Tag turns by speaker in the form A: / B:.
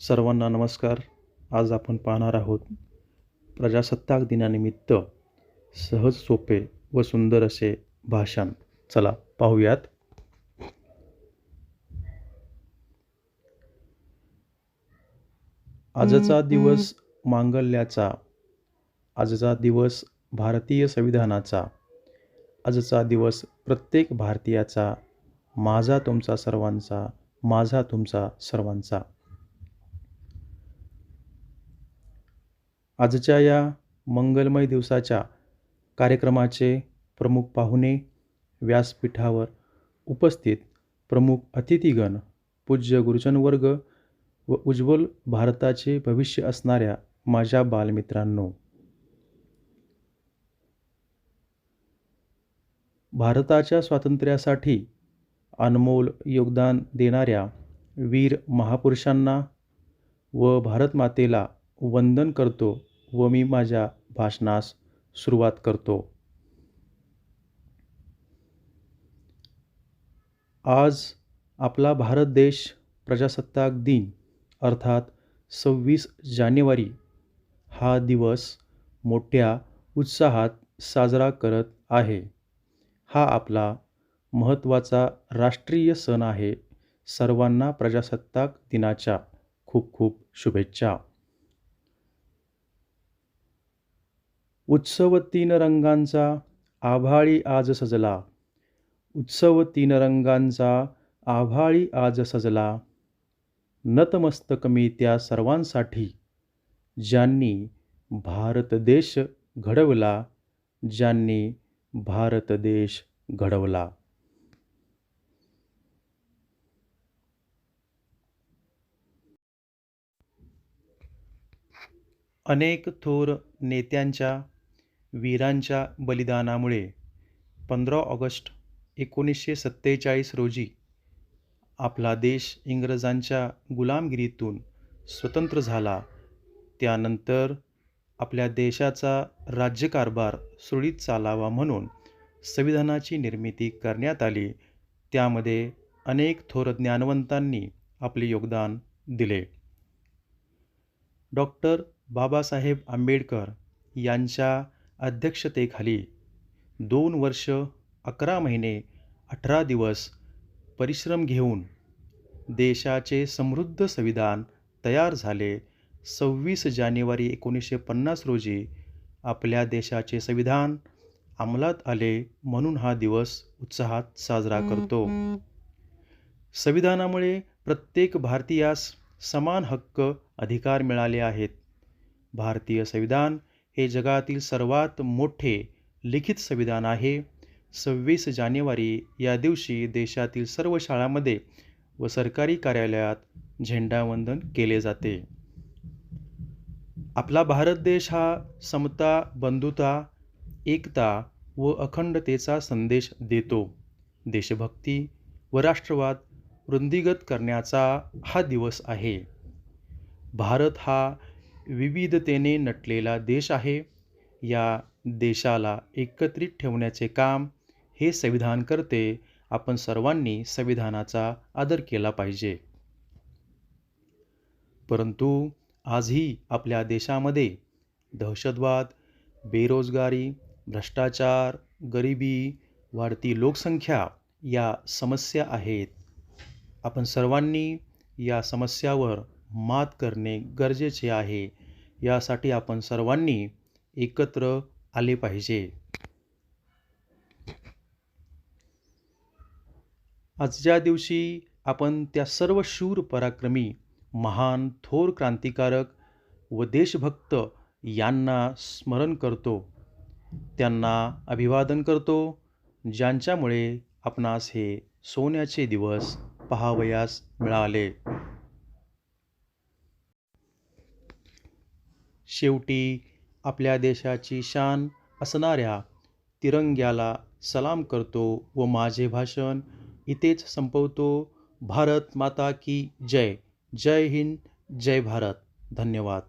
A: सर्वांना नमस्कार. आज आपण पाहणार आहोत प्रजासत्ताक दिनानिमित्त सहज सोपे व सुंदर असे भाषण. चला पाहूयात. आजचा दिवस मांगल्याचा आजचा दिवस भारतीय संविधानाचा आजचा दिवस प्रत्येक भारतीयाचा माझा तुमचा सर्वांचा माझा तुमचा सर्वांचा. आजच्या या मंगलमय दिवसाच्या कार्यक्रमाचे प्रमुख पाहुणे व्यासपीठावर उपस्थित प्रमुख अतिथीगण पूज्य गुरुजनवर्ग व उज्ज्वल भारताचे भविष्य असणाऱ्या माझ्या बालमित्रांनो. भारताच्या स्वातंत्र्यासाठी अनमोल योगदान देणाऱ्या वीर महापुरुषांना व भारतमातेला वंदन करतो व मी माझ्या भाषणास सुरुवात करतो. आज आपला भारत देश प्रजासत्ताक दिन अर्थात सव्वीस जानेवारी हा दिवस मोठ्या उत्साहात साजरा करत आहे. हा आपला महत्त्वाचा राष्ट्रीय सण आहे. सर्वांना प्रजासत्ताक दिनाच्या खूप खूप शुभेच्छा. उत्सव तीन रंगांचा आभाळी आज सजला. उत्सव तीन रंगांचा आभाळी आज सजला. नतमस्तक मी त्या सर्वांसाठी ज्यांनी भारत देश घडवला ज्यांनी भारत देश घडवला. अनेक थोर नेत्यांच्या वीरांच्या बलिदानामुळे पंधरा ऑगस्ट एकोणीसशे सत्तेचाळीस रोजी आपला देश इंग्रजांच्या गुलामगिरीतून स्वतंत्र झाला. त्यानंतर आपल्या देशाचा राज्यकारभार सुरळीत चालावा म्हणून संविधानाची निर्मिती करण्यात आली. त्यामध्ये अनेक थोर ज्ञानवंतांनी आपले योगदान दिले. डॉक्टर बाबासाहेब आंबेडकर यांच्या अध्यक्षतेखाली दोन वर्ष अकरा महिने अठरा दिवस परिश्रम घेऊन देशाचे समृद्ध संविधान तयार झाले. सव्वीस जानेवारी एकोणीसशे पन्नास रोजी आपल्या देशाचे संविधान अंमलात आले म्हणून हा दिवस उत्साहात साजरा करतो. संविधानामुळे प्रत्येक भारतीयास समान हक्क अधिकार मिळाले आहेत. भारतीय संविधान हे जगातील सर्वात मोठे लिखित संविधान आहे. सव्वीस जानेवारी या दिवशी देशातील सर्व शाळांमध्ये व सरकारी कार्यालयात झेंडावंदन केले जाते. आपला भारत देश हा समता बंधुता एकता व अखंडतेचा संदेश देतो. देशभक्ती व राष्ट्रवाद वृंदिगत करण्याचा हा दिवस आहे. भारत हा विविधतेने नटलेला देश आहे. या देशाला एकत्रित ठेवण्याचे काम हे संविधान करते. आपण सर्वांनी संविधानाचा आदर केला पाहिजे. परंतु आजही आपल्या देशामध्ये दहशतवाद बेरोजगारी भ्रष्टाचार गरिबी वाढती लोकसंख्या या समस्या आहेत. आपण सर्वांनी या समस्यावर मात करणे गरजेचे आहे. यासाठी आपण सर्वांनी एकत्र आले पाहिजे. आजच्या दिवशी आपण त्या सर्व शूर पराक्रमी महान थोर क्रांतिकारक व देशभक्त यांना स्मरण करतो. त्यांना अभिवादन करतो ज्यांच्यामुळे आपणास हे सोन्याचे दिवस पहावयास मिळाले. शेवटी आपल्या देशाची शान असणाऱ्या तिरंग्याला सलाम करतो व माझे भाषण इथेच संपवतो. भारत माता की जय. जय हिंद जय भारत. धन्यवाद.